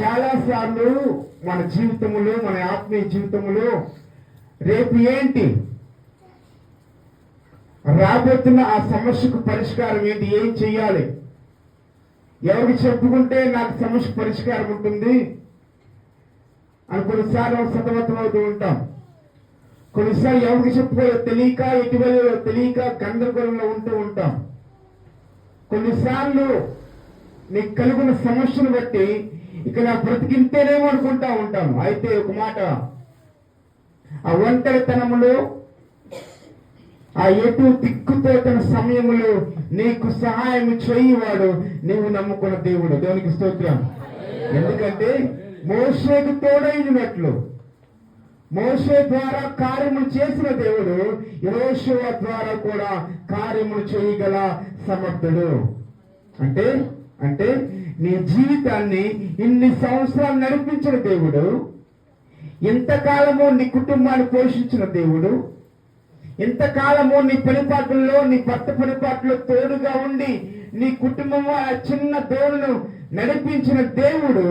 చాలా సార్లు మన జీవితంలో మన ఆత్మీయ జీవితంలో రేపు ఏంటి? రాబోతున్న ఆ సమస్యకు పరిష్కారం ఏంటి? ఏం చెయ్యాలి? ఎవరికి చెప్పుకుంటే నాకు సమస్య పరిష్కారం ఉంటుంది? అని కొన్నిసార్లు సతమతం అవుతూ ఉంటాం. కొన్నిసార్లు ఎవరికి చెప్పుకోవాలో తెలియక ఎటువల్లో తెలియక గందరగోళంలో ఉంటూ ఉంటాం. కొన్నిసార్లు నీకు కలిగిన సమస్యను బట్టి ఇక్కడ బ్రతికింతేనేమో అనుకుంటా ఉంటాం. అయితే ఒక మాట ఆ ఒంటరితనములో ఆ ఎటు దిక్కుతోచిన సమయములో నీకు సహాయం చేయవాడు నీవు నమ్ముకున్న దేవుడు. దేవునికి స్తోత్రం. ఎందుకంటే మోసేకు తోడైనట్లు మోసే ద్వారా కార్యములు చేసిన దేవుడు యోశువ ద్వారా కూడా కార్యములు చేయగల సమర్థుడు. అంటే అంటే నీ జీవితాన్ని ఇన్ని సంవత్సరాలు నడిపించిన దేవుడు ఇంతకాలము నీ కుటుంబాన్ని పోషించిన దేవుడు ఇంతకాలము నీ పనిపాట్లలో నీ భర్త పనిపాట్లో తోడుగా ఉండి నీ కుటుంబం ఆ చిన్న దోడును నడిపించిన దేవుడు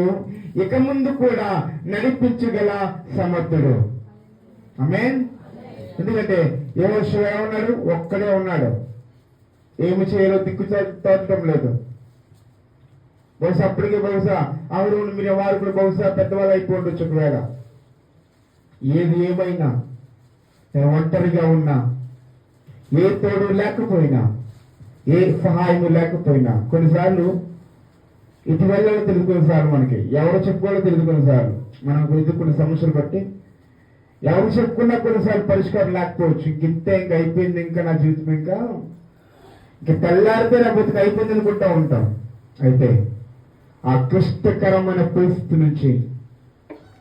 ఇక ముందు కూడా నడిపించగల సమర్థుడు. అమేన్ ఎందుకంటే ఏ శివ ఉన్నాడు ఒక్కడే ఉన్నాడు. ఏమి చేయాలో దిక్కు తోచడం లేదు. బహుశా అప్పటికే బహుశా అవును మీరు వారు కూడా బహుశా పెద్దవాళ్ళు అయిపోయి ఉండొచ్చు ఒకవేళ ఏది ఏమైనా నేను ఒంటరిగా ఉన్నా ఏ తోడు లేకపోయినా ఏ సహాయము లేకపోయినా కొన్నిసార్లు ఇటు వెళ్ళాలో తెలుసు కొన్నిసార్లు మనకి ఎవరు చెప్పుకోవాలో తెలుసు కొన్నిసార్లు మనం ఎదుర్కొన్న సమస్యలు బట్టి ఎవరు చెప్పుకున్నా కొన్నిసార్లు పరిష్కారం లేకపోవచ్చు. ఇంక ఇంకా అయిపోయింది ఇంకా నా జీవితం ఇంకా ఇంక తెల్లారితే నా బతుకు అయిపోయింది అనుకుంటా ఉంటాం. అయితే ఆ క్లిష్టకరమైన పరిస్థితి నుంచి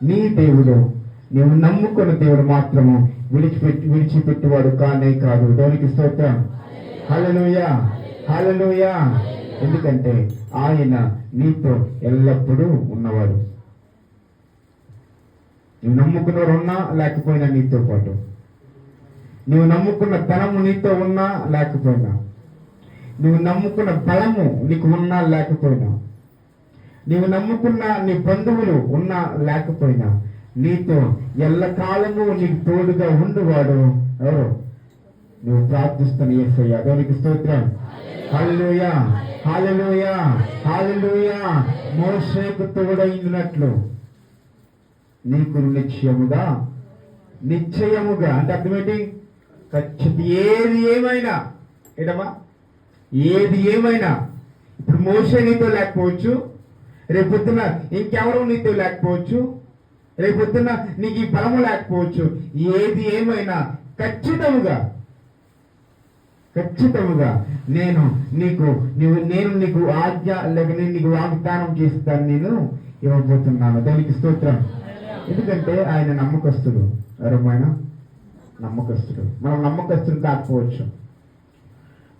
నీ దేవుడు నీవు నమ్ముకున్న దేవుడు మాత్రము విడిచిపెట్టి విడిచిపెట్టేవాడు కానే కాదు. దేవునికి స్తోత్రం. హలలుయా హలలుయా ఎందుకంటే ఆయన నీతో ఎల్లప్పుడూ ఉన్నవాడు. నువ్వు నమ్ముకున్నవాడు ఉన్నా లేకపోయినా నీతో పాటు. నువ్వు నమ్ముకున్న ధనము నీతో ఉన్నా లేకపోయినా. నువ్వు నమ్ముకున్న బలము నీకు ఉన్నా లేకపోయినా. నీవు నమ్ముకున్న నీ బంధువులు ఉన్నా లేకపోయినా నీతో ఎల్లకాలము నీకు తోడుగా ఉండువాడు ఎవరు? నువ్వు ప్రార్థిస్తున్న ఏసయ్య దేవునికి స్తోత్రం. హల్లెలూయా హల్లెలూయా హల్లెలూయా. మోషేకు తోడైనట్లు నీకు నిశ్చయముగా నిశ్చయముగా అంటే అర్థమేంటి? ఖచ్చిత ఏది ఏమైనా ఏడమా ఏది ఏమైనా. ఇప్పుడు మోసే నీతో లేకపోవచ్చు రేపు పొద్దున్న ఇంకెవరో నీతో లేకపోవచ్చు. రేపు పొద్దున్న నీకు ఈ బలము లేకపోవచ్చు. ఏది ఏమైనా ఖచ్చితముగా ఖచ్చితముగా నేను నీకు నీవు నేను నీకు ఆజ్ఞ లేక నేను నీకు వాగ్దానం చేస్తాను నేను ఇవ్వబోతున్నాను. దానికి స్తోత్రం. ఎందుకంటే ఆయన నమ్మకస్తుడు. ఎవరమైన నమ్మకస్తుడు. మనం నమ్మకస్తుడు కాకపోవచ్చు.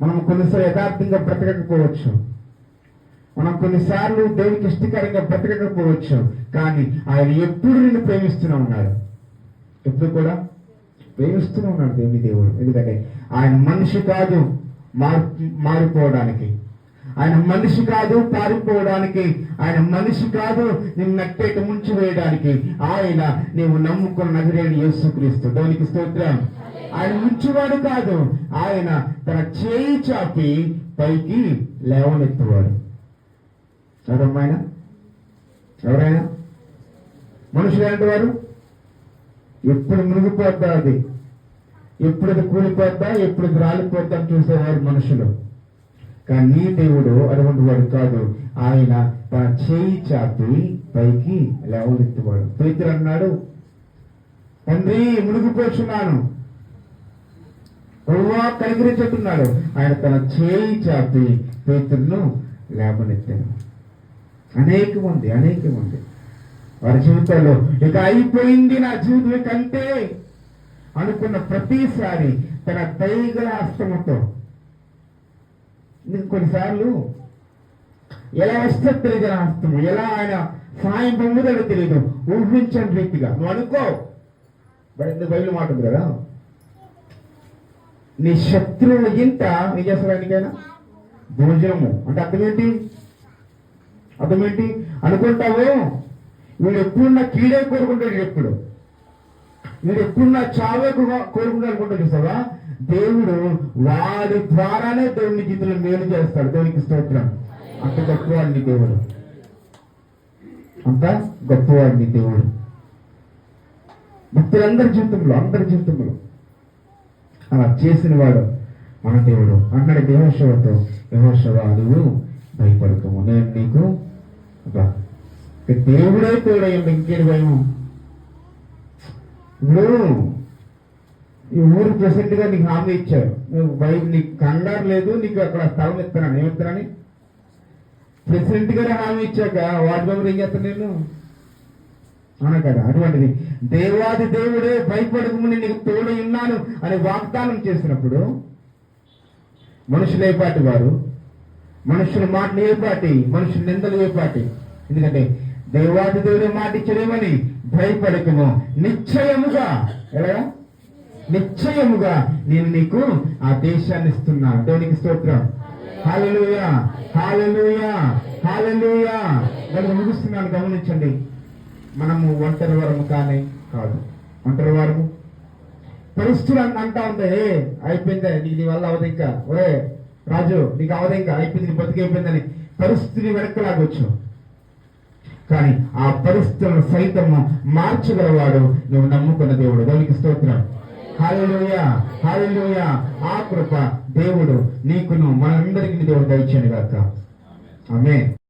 మనం కొన్నిసార్లు యథార్థంగా బ్రతకకపోవచ్చు. మనం కొన్నిసార్లు దేవునికి ఇష్టకరంగా బ్రతకకపోవచ్చు కానీ ఆయన ఎప్పుడు నిన్ను ప్రేమిస్తూనే ఉన్నాడు. ఎప్పుడు కూడా ప్రేమిస్తూనే ఉన్నాడు దేవుని దేవుడు. ఎందుకంటే ఆయన మనిషి కాదు మారు మారిపోవడానికి. ఆయన మనిషి కాదు పారిపోవడానికి. ఆయన మనిషి కాదు నిన్ను నట్టేట ముంచి వేయడానికి. ఆయన నీవు నమ్ముకున్న నగరేని యేసుక్రీస్తు. దేవునికి స్తోత్రం. ఆయన ముంచువాడు కాదు. ఆయన తన చేయి చాపి పైకి లేవనెత్తువాడు. ఎవరమ్మాయన ఎవరైనా మనుషులు ఎలాంటి వారు ఎప్పుడు మునిగిపోద్దా అది? ఎప్పుడు అది కూలిపోద్దా? ఎప్పుడు అది రాలిపోద్దా అని చూసేవారు మనుషులు. కానీ నీ దేవుడు అటువంటి వాడు కాదు. ఆయన తన చేయి చాపి పైకి లేవనెత్తువాడు. పేతురు అన్నాడు తండ్రి మునిగిపోతున్నాను కొవ్వా కనికరించుతున్నాడు ఆయన తన చేయి చాపి పేతురును లేవనెత్తాను అనేకం ఉంది అనేకం ఉంది వారి జీవితంలో ఇక అయిపోయింది నా జీవితం కంటే అనుకున్న ప్రతిసారి తన దైగల హస్తముతో కొన్నిసార్లు ఎలా వస్తే తెలియదు నా హస్తము ఎలా ఆయన సాయం పొందుతాడో తెలియదు. ఊహించని రీతిగా. నువ్వు అనుకో. బయలు మాట ఉంది కదా? నీ శత్రువుల ఇంత ఏం చేస్తాడు భోజనము. అంటే అర్థం ఏంటి? అర్థమేంటి? అనుకుంటావు? వీడు ఎప్పుడు నా కీడే కోరుకుంటాడు ఎప్పుడు వీడు ఎప్పుడు? నా చావే కోరుకుంటాడు అనుకుంటాడు చూసావా? దేవుడు వారి ద్వారానే దేవుని జీవితంలో మేలు చేస్తాడు. దేవునికి స్తోత్రం. అంత గొప్పవాడిని దేవుడు. అంత గొప్పవాడిని దేవుడు. భక్తులందరి జీవితంలో అందరి జీవితంలో అలా చేసిన వాడు మన దేవుడు. అన్నాడు దేవశవతో దేవశవ నువ్వు భయపడకము నేను నీకు దేవుడే తోడయ్యండి ఇంకేది భయం ఇప్పుడు ఈ ఊరు ప్రెసిడెంట్గా నీకు హామీ ఇచ్చారు నువ్వు బయట నీకు కంగారు లేదు నీకు అక్కడ స్థలం ఇస్తున్నాను. ఏమిస్తున్నాను? ప్రెసిడెంట్ గారు హామీ ఇచ్చాక వార్డు మెంబర్ ఏం చేస్తాను నేను అవునా కదా అటువంటిది. దేవాది దేవుడే భయపడకముని నీకు తోడు ఉన్నాను అని వాగ్దానం చేసినప్పుడు మనుషులు ఏపాటి వారు? మనుషుల మాటలు ఏపాటి మనుషుల నిందలు ఏపాటి ఎందుకంటే దేవాది దేవుడే మాట ఇచ్చడేమని భయపడకము. నిశ్చయముగా ఎలా? నిశ్చయముగా నేను నీకు ఆ దేశాన్ని ఇస్తున్నా. దేవునికి స్తోత్రం. హాలలుయా హాలలుయా హాలలుయా నేను ముగిస్తున్నాను గమనించండి. మనము ఒంటరి వరము కానీ కాదు. ఒంటరి వారము? పరిస్థితులు అన్- అంటా ఉంది "ఏ, అయిపోయిందే నీకు నీ వల్ల అవదు ఇంకా. ఒరే రాజు నీకు అవదు ఇంకా అయిపోయింది నీ పరిస్థితిని అయిపోయిందని లాగొచ్చు. కానీ ఆ పరిస్థితులను సైతము మార్చగలవాడు నువ్వు నమ్ముకున్న దేవుడు. దేవునికి స్తోత్రం. హాలెలూయా హాలెలూయా ఆ కృప దేవుడు నీకును మనందరికీ దేవుడు దయచేయను గాక ఆమె